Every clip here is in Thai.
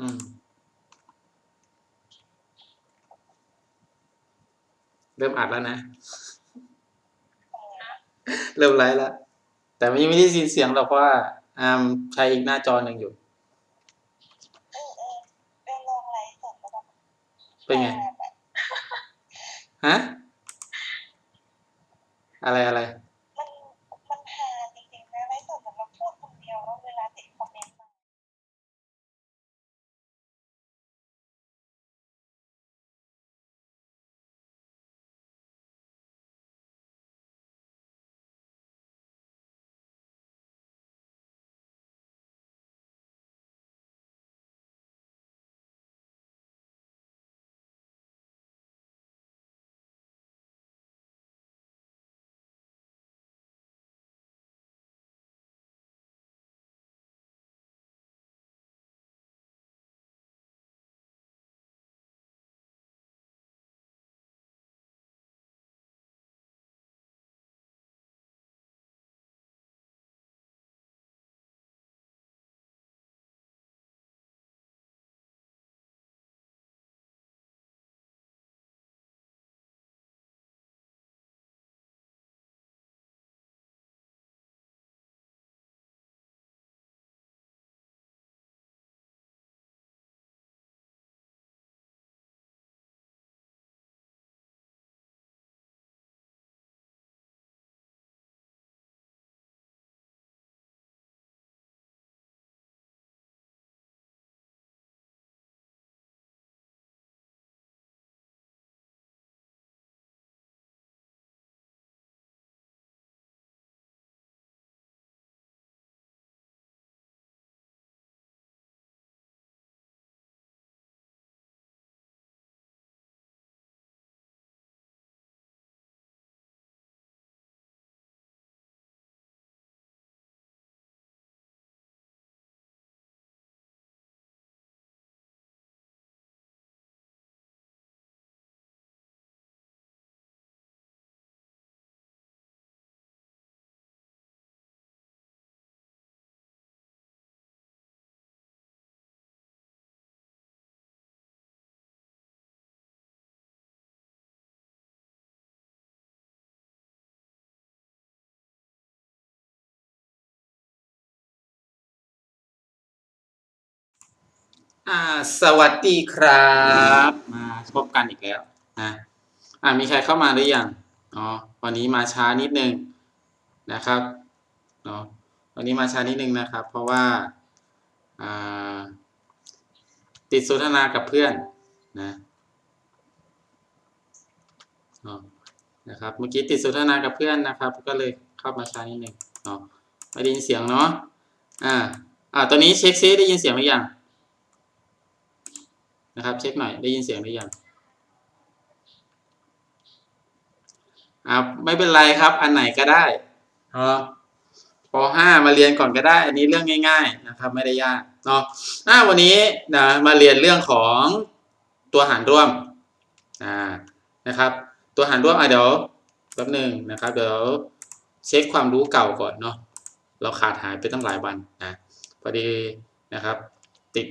อืมเริ่มอัดแล้วนะ เริ่มไลฟ์แล้ว แต่มันยังไม่ได้ยินเสียงหรอกเพราะว่าอามใช้อีกหน้าจอหนึ่งอยู่เออเออเป็นลองไลฟ์สดแล้วแบบเป็นไงแบบฮะ อะไรอะไร อ่าสวัสดีครับมาพบกันอีกแล้วนะอ่ามีใครเข้ามาหรือยังอ๋อวันนี้มาช้านิดนึงนะครับเนาะวันนี้มาช้านิดนึงนะครับ เพราะว่าอ่าติดสนทนากับเพื่อนนะเนาะนะครับเมื่อกี้ติดสนทนากับเพื่อนนะครับ ก็เลยเข้ามาช้านิดนึงเนาะไม่ได้ยินเสียงเนาะอ่าอ่าตอนนี้เช็คซิได้ยินเสียงหรือยัง นะครับ เช็คหน่อยได้ยินเสียงหรือยังอ่าไม่เป็นไรครับ อันไหนก็ได้เนาะปห้ามาเรียนก่อนก็ได้ อันนี้เรื่องง่าย ๆนะครับ ไม่ได้ยากเนาะอ่าวันนี้นะมาเรียนเรื่องของตัวหารร่วมอ่านะครับ ตัวหารร่วมอะเดี๋ยวแป๊บหนึ่งนะครับ เดี๋ยวเช็คความรู้เก่าก่อนเนาะเราขาดหายไปตั้งหลายวันนะพอดีนะครับ ติด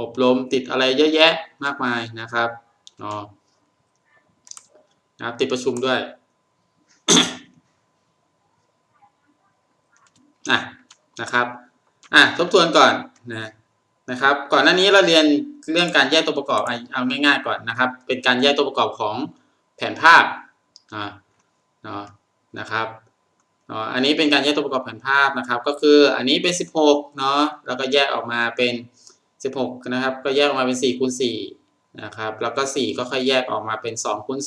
อบรมติดอะไรเยอะแยะมากมายนะครับเนาะนะครับติดประชุมด้วยอะนะครับอะทบทวนก่อนนะนะครับ ก่อนหน้านี้เราเรียนเรื่องการแยกตัวประกอบเอาเอาง่าย ๆ ก่อนนะครับ เป็นการแยกตัวประกอบของแผนภาพอ่าเนาะนะครับเนาะอันนี้เป็นการแยกตัวประกอบแผนภาพนะครับ ก็คืออันนี้เป็น 16เนาะแล้วก็แยกออกมาเป็น 16 นะครับ ก็แยกออกมาเป็น4คูณ4นะครับ แล้วก็ 4 ก็ค่อยแยกออกมาเป็น2คูณ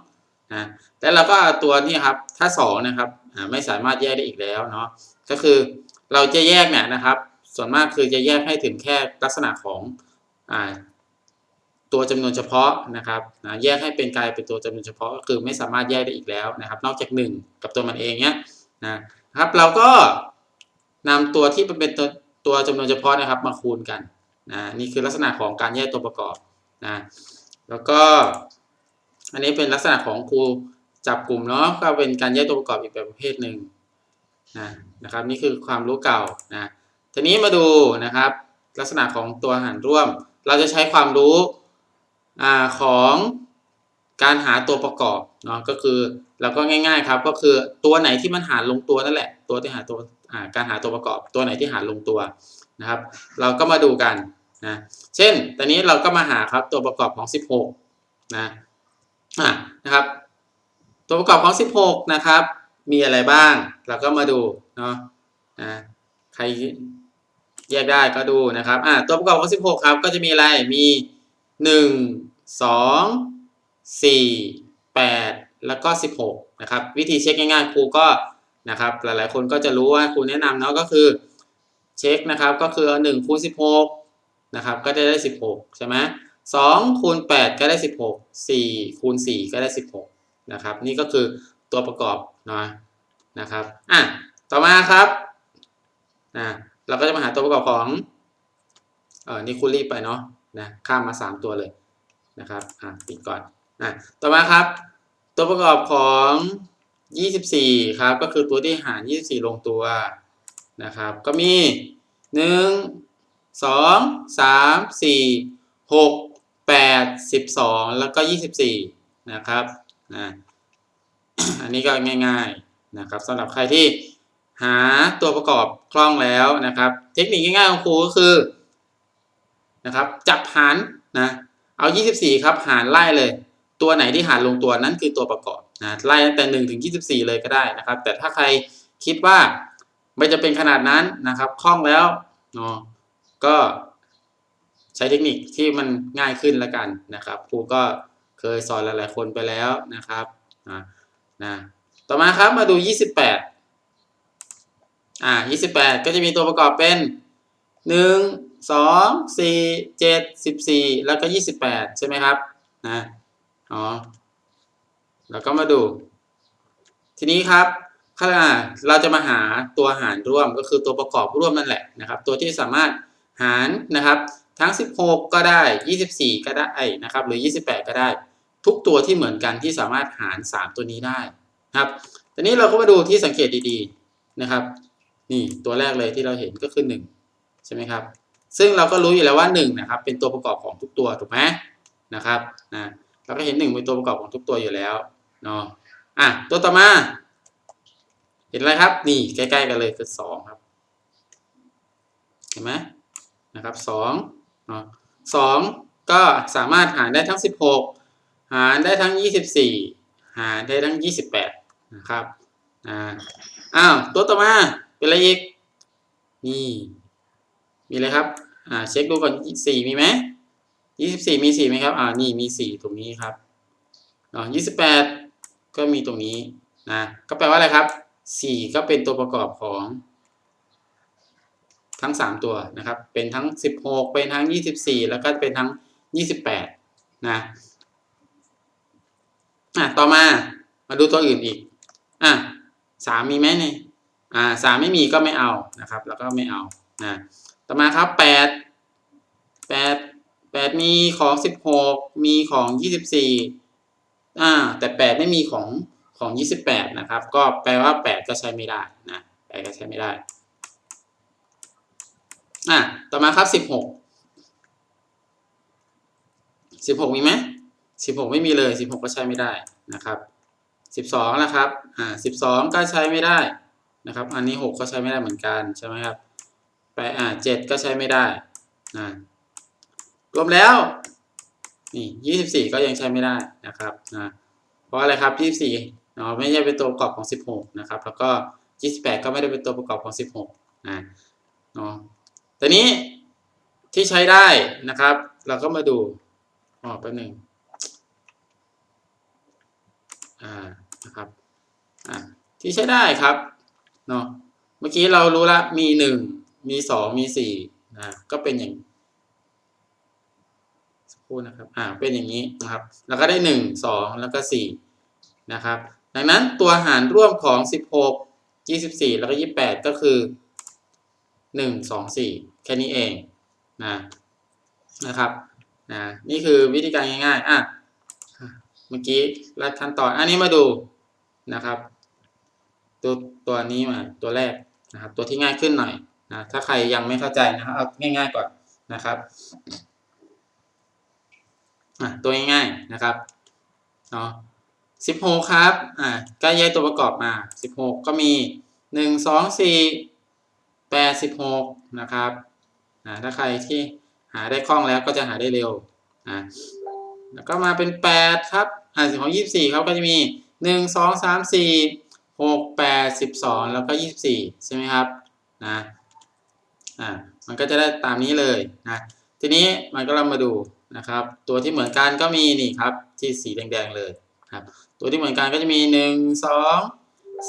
2นะแล้วเราก็เอาตัวนี้ครับ ถ้า 2 นะครับไม่สามารถแยกได้อีกแล้วเนาะ ก็คือเราจะแยกเนี่ยนะครับ ส่วนมากคือจะแยกให้ถึงแค่ลักษณะของอตัวจำนวนเฉพาะนะครับนะแยกให้เป็นกลายเป็นตัวจำนวนเฉพาะก็คือไม่สามารถแยกได้อีกแล้วนะครับ นอกจาก 1 กับตัวมันเองเนี้ยนะครับ เราก็นำตัวที่เป็นตัวตัวจำนวนเฉพาะนะครับมาคูณกัน นะนี่คือลักษณะของการแยกตัวประกอบนะแล้วก็ อันนี้เป็นลักษณะของครูจับกลุ่มเนาะก็เป็นการแยกตัวประกอบอีกแบบประเภทหนึ่งนะนะครับนี่คือความรู้เก่านะทีนี้มาดูนะครับ ลักษณะของตัวหารร่วม เราจะใช้ความรู้อ่าของการหาตัวประกอบเนาะก็คือเราก็ง่าย ๆครับ ก็คือตัวไหนที่มันหารลงตัวนั่นแหละ ตัวที่หาตัวการหาตัวประกอบ ตัวไหนที่หารลงตัวนะครับ เราก็มาดูกัน นะเช่นตอนนี้เราก็มาหาครับตัวประกอบของ 16นะอะนะครับ ตัวประกอบของ 16 นะครับ มีอะไรบ้าง เราก็มาดูเนาะนะใครแยกได้ก็ดูนะครับอะตัวประกอบของ 16 ครับ ก็จะมีอะไรมี 1 2 4 8 แล้วก็ 16 นะครับ วิธีเช็คง่ายๆครูก็นะครับหลายๆคนก็จะรู้ว่าครูแนะนำเนาะก็คือเช็คนะครับก็คือ1คูณ16 นะครับก็จะได้ 16 ใช่ไหม2คูณ 8 ก็ได้ 16 4คูณ 4 ก็ได้ 16 นะครับ นี่ก็คือตัวประกอบเนาะนะครับอะต่อมาครับนะเราก็จะมาหาตัวประกอบของเออนี่ครูรีบไปเนาะนะข้ามมา 3 ตัวเลยนะครับอะปิดก่อนอะต่อมาครับ ตัวประกอบของ 24 ครับ ก็คือตัวที่หาร 24 ลงตัวนะครับ ก็มี 1 2 3 4 6 8 12แล้วก็24นะครับอะอันนี้ก็ง่ายๆนะครับสำหรับใครที่หาตัวประกอบคล่องแล้วนะครับ เทคนิคง่ายๆของครูก็คือนะครับจับหารนะเอา 24 ครับ หารไล่เลย ตัวไหนที่หารลงตัวนั้นคือตัวประกอบนะไล่ตั้งแต่1ถึง24 เลยก็ได้นะครับ แต่ถ้าใครคิดว่าไม่จะเป็นขนาดนั้นนะครับคล่องแล้วเนาะ ก็ใช้เทคนิคที่มันง่ายขึ้นแล้วกันนะครับครูก็เคยสอนหลายๆคนไปแล้วนะครับอ่านะต่อมาครับมาดู 28อ่า28 ก็จะมีตัวประกอบเป็น 1 2 4 7 14 แล้วก็ 28 ใช่ไหมครับนะอ๋อแล้วก็มาดู ทีนี้ครับเราจะมาหาตัวหารร่วมก็คือตัวประกอบร่วมนั่นแหละนะครับ ตัวที่สามารถ หารนะครับ ทั้ง 16 ก็ได้ 24 ก็ได้นะครับ หรือ 28 ก็ได้ ทุกตัวที่เหมือนกันที่สามารถหาร 3 ตัวนี้ได้นะครับทีนี้เราก็มาดูที่สังเกตดีๆนะครับ นี่ตัวแรกเลยที่เราเห็นก็คือ 1 ใช่ไหมครับ ซึ่งเราก็รู้อยู่แล้วว่า1นะครับเป็นตัวประกอบของทุกตัวถูกไหมนะครับนะเราก็เห็น1เป็นตัวประกอบของทุกตัวอยู่แล้วเนาะอะตัวต่อมา เห็นอะไรครับ นี่ใกล้ๆกันเลยคือ2ครับ เห็นไหม นะครับ2เนาะ2ก็สามารถหารได้ทั้ง 16 หารได้ทั้ง 24 หารได้ทั้ง 28 นะครับอ่าอ้าวตัวต่อมาเป็นอะไรอีกนี่มีอะไรครับอ่าเช็คดูก่อน4มีไหม24 มี4ไหมครับอ่านี่มี 4 ตรงนี้ครับอ๋อ28 ก็มีตรงนี้นะก็แปลว่าอะไรครับ 4 ก็เป็นตัวประกอบของ ทั้ง 3 ตัวนะครับ เป็นทั้ง 16 เป็นทั้ง 24 แล้วก็เป็นทั้ง 28 นะอะต่อมามาดูตัวอื่นอีกอะสามมีไหมเนี่ยอ่าสามไม่มีก็ไม่เอานะครับ แล้วก็ไม่เอานะต่อมาครับแปดแปดแปดมีของสิบหกมีของยี่สิบสี่อ่าแต่แปดไม่มีของของยี่สิบแปดนะครับ ก็แปลว่าแปดก็ใช้ไม่ได้นะแปดก็ใช้ไม่ได้ อะต่อมาครับสิบหกสิบหกมีไหมสิบหกไม่มีเลยสิบหกก็ใช้ไม่ได้นะครับสิบสองนะครับอ่าสิบสองก็ใช้ไม่ได้นะครับ อันนี้หกก็ใช้ไม่ได้เหมือนกันใช่ไหมครับไปอ่าเจ็ดก็ใช้ไม่ได้นะรวมแล้วนี่ยี่สิบสี่ก็ยังใช้ไม่ได้นะครับนะเพราะอะไรครับยี่สิบสี่เนาะไม่ใช่เป็นตัวประกอบของสิบหกนะครับ แล้วก็ยี่สิบแปดก็ไม่ได้เป็นตัวประกอบของสิบหกนะเนาะ แต่นี้ที่ใช้ได้นะครับ เราก็มาดูอ๋อแป๊บหนึ่งอ่านะครับอ่าที่ใช้ได้ครับเนาะเมื่อกี้เรารู้ละมีหนึ่งมีสองมีสี่นะก็เป็นอย่างสักครู่นะครับอ่าเป็นอย่างนี้นะครับ แล้วก็ได้หนึ่งสองแล้วก็สี่นะครับ ดังนั้นตัวหารร่วมของสิบหกยี่สิบสี่แล้วก็ยี่แปดก็คือหนึ่งสองสี่ แค่นี้เองนะนะครับนะนี่คือวิธีการง่ายๆอะเมื่อกี้ลัดขั้นตอนอันนี้มาดูนะครับ ตัวตัวนี้มาตัวแรกนะครับตัวที่ง่ายขึ้นหน่อยนะถ้าใครยังไม่เข้าใจนะครับเอาง่าย ๆก่อนนะครับอะตัวง่ายๆนะครับเนาะสิบหกครับอ่าก็แยกตัวประกอบมาสิบหกก็มีหนึ่งสองสี่แปดสิบหกนะครับ อ่าถ้าใครที่หาได้คล่องแล้วก็จะหาได้เร็วอ่าแล้วก็มาเป็นแปดครับอ่าสิบของยี่สิบสี่เขาก็จะมีหนึ่งสองสามสี่หกแปดสิบสองแล้วก็ยี่สิบสี่ใช่ไหมครับนะอ่ามันก็จะได้ตามนี้เลยนะทีนี้มันก็เรามาดูนะครับ ตัวที่เหมือนกันก็มีนี่ครับที่สีแดงๆเลยครับ ตัวที่เหมือนกันก็จะมีหนึ่งสอง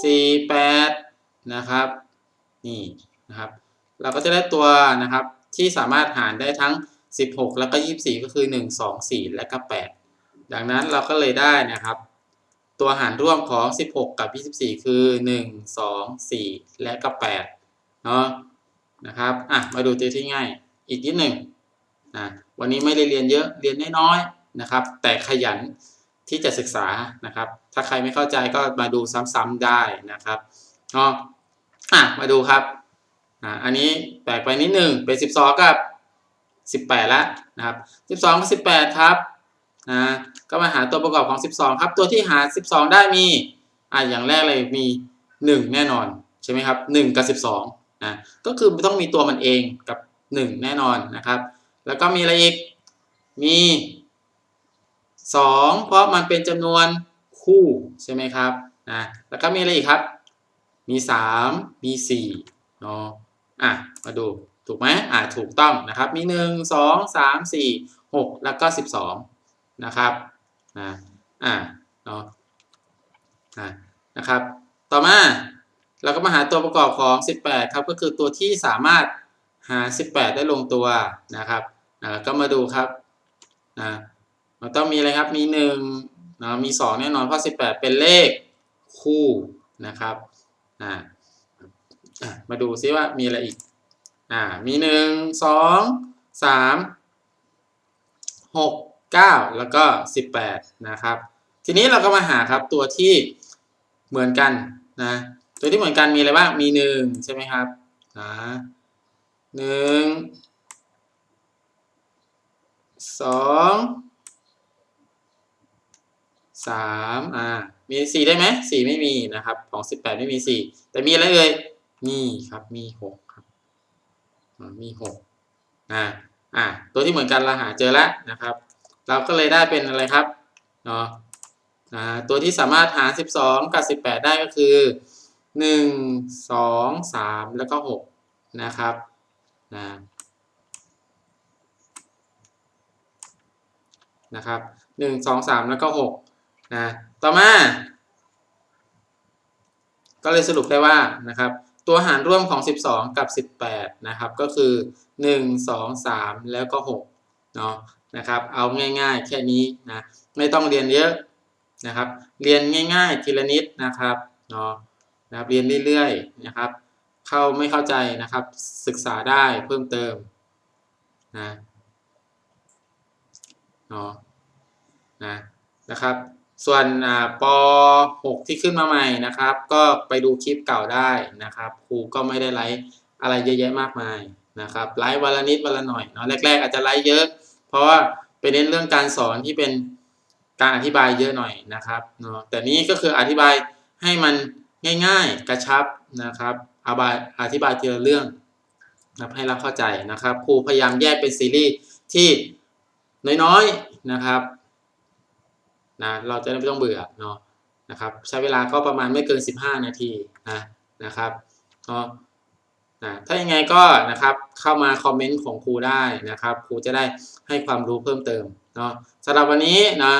สี่แปดนะครับนี่นะครับ เราก็จะได้ตัวนะครับ ที่สามารถหารได้ทั้ง 16 แล้วก็ 24 ก็คือ 1 2 4 และก็ 8 ดังนั้นเราก็เลยได้นะครับ ตัวหารร่วมของ 16 กับ 24 คือ 1 2 4 และก็ 8 เนาะนะครับอะมาดูตัวที่ง่าย อีกนิดหนึ่งนะวันนี้ไม่ได้เรียนเยอะเรียนน้อยๆนะครับ แต่ขยันที่จะศึกษานะครับ ถ้าใครไม่เข้าใจก็มาดูซ้ำๆได้นะครับเนาะอะมาดูครับ อ่าอันนี้แปลกไปนิดหนึ่งเป็น 12 กับ 18แล้วนะครับ 12 กับ 18 ครับนะก็มาหาตัวประกอบของ 12 ครับ ตัวที่หา 12 ได้มีอะอย่างแรกเลยมี 1 แน่นอนใช่ไหมครับ 1 กับ 12นะก็คือต้องมีตัวมันเองกับ 1 แน่นอนนะครับ แล้วก็มีอะไรอีกมี 2 เพราะมันเป็นจำนวนคู่ใช่ไหมครับนะแล้วก็มีอะไรอีกครับ มี 3 มี4เนาะ อะมาดูถูกไหมอะถูกต้องนะครับ มี 1 2 3 4 6 แล้วก็ 12 นะครับนะอะเนาะอะนะครับ ต่อมาเราก็มาหาตัวประกอบของ 18 ครับ ก็คือตัวที่สามารถหา 18 ได้ลงตัวนะครับอะก็มาดูครับนะมันต้องมีอะไรครับ มี1นะมี 2 แน่นอน เพราะ 18 เป็นเลขคู่นะครับอ่าอะ มาดูซิว่ามีอะไรอีกอ่ามีหนึ่งสองสามหกเก้าแล้วก็สิบแปดนะครับ ทีนี้เราก็มาหาครับตัวที่เหมือนกันนะตัวที่เหมือนกันมีอะไรบ้างมีหนึ่งใช่ไหมครับนะหนึ่งสองสามอ่ามีสี่ได้ไหมสี่ไม่มีนะครับ ของสิบแปดไม่มีสี่แต่มีอะไรเอ่ย มีครับมีหกครับมีหกอ่าอ่าตัวที่เหมือนกันเราหาเจอแล้วนะครับ เราก็เลยได้เป็นอะไรครับเนาะอ่าตัวที่สามารถหา 12 กับ 18 ได้ก็คือ 1 2 3 แล้วก็ 6 นะครับนะนะครับ 1 2 3 แล้วก็6นะต่อมา ก็เลยสรุปได้ว่านะครับ ตัวหารร่วมของ 12 กับ 18 นะครับ ก็คือ 1 2 3 แล้วก็6เนาะนะครับ เอาง่ายๆ แค่นี้นะ ไม่ต้องเรียนเยอะนะครับ เรียนง่ายๆ ทีละนิดนะครับเนาะนะครับ เรียนเรื่อยๆ นะครับ เข้าไม่เข้าใจนะครับ ศึกษาได้เพิ่มเติมนะเนาะนะนะครับ ส่วนป .6 ที่ขึ้นมาใหม่นะครับ ก็ไปดูคลิปเก่าได้นะครับครูก็ไม่ได้ไลฟ์อะไรเยอะแยะมากมายนะครับไลฟ์วันละนิดวันละหน่อยเนาะแรก ๆ อาจจะไลฟ์เยอะ เพราะว่าไปเน้นเรื่องการสอนที่เป็นการอธิบายเยอะหน่อยนะครับเนาะแต่นี้ก็คืออธิบายให้มันง่าย ๆ กระชับนะครับอธิบายอธิบายทีละเรื่องนะให้เราเข้าใจนะครับครูพยายามแยกเป็นซีรีส์ที่น้อยๆนะครับ นะเราจะไม่ต้องเบื่อเนาะนะครับใช้เวลาก็ประมาณไม่เกิน 15 นาทีนะนะครับเนาะนะถ้ายังไงก็นะครับเข้ามาคอมเมนต์ของครูได้นะครับครูจะได้ให้ความรู้เพิ่มเติมเนาะสำหรับวันนี้นะ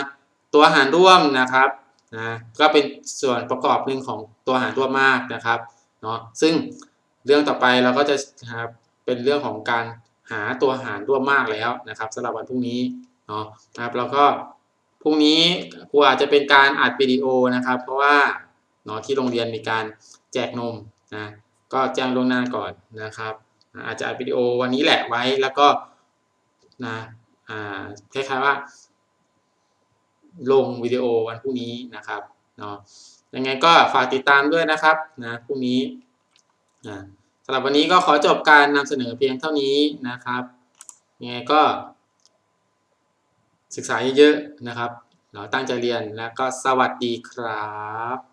ตัวอาหารร่วมนะครับนะก็เป็นส่วนประกอบหนึ่งของตัวอาหารร่วมมากนะครับเนาะซึ่งเรื่องต่อไปเราก็จะนะครับเป็นเรื่องของการหาตัวอาหารร่วมมากแล้วนะครับสำหรับวันพรุ่งนี้เนาะนะครับแล้วก็ พรุ่งนี้ครูอาจจะเป็นการอัดวิดีโอนะครับ เพราะว่าเนาะที่โรงเรียนมีการแจกนมนะก็แจ้งล่วงหน้าก่อนนะครับอาจจะอัดวิดีโอวันนี้แหละไว้แล้วก็นะอ่าคล้ายๆว่า ลงวิดีโอวันพรุ่งนี้นะครับเนาะยังไงก็ฝากติดตามด้วยนะครับนะพรุ่งนี้นะสำหรับวันนี้ก็ขอจบการนำเสนอเพียงเท่านี้นะครับยังไงก็ ศึกษาเยอะๆนะครับ เราตั้งใจเรียนแล้วก็สวัสดีครับ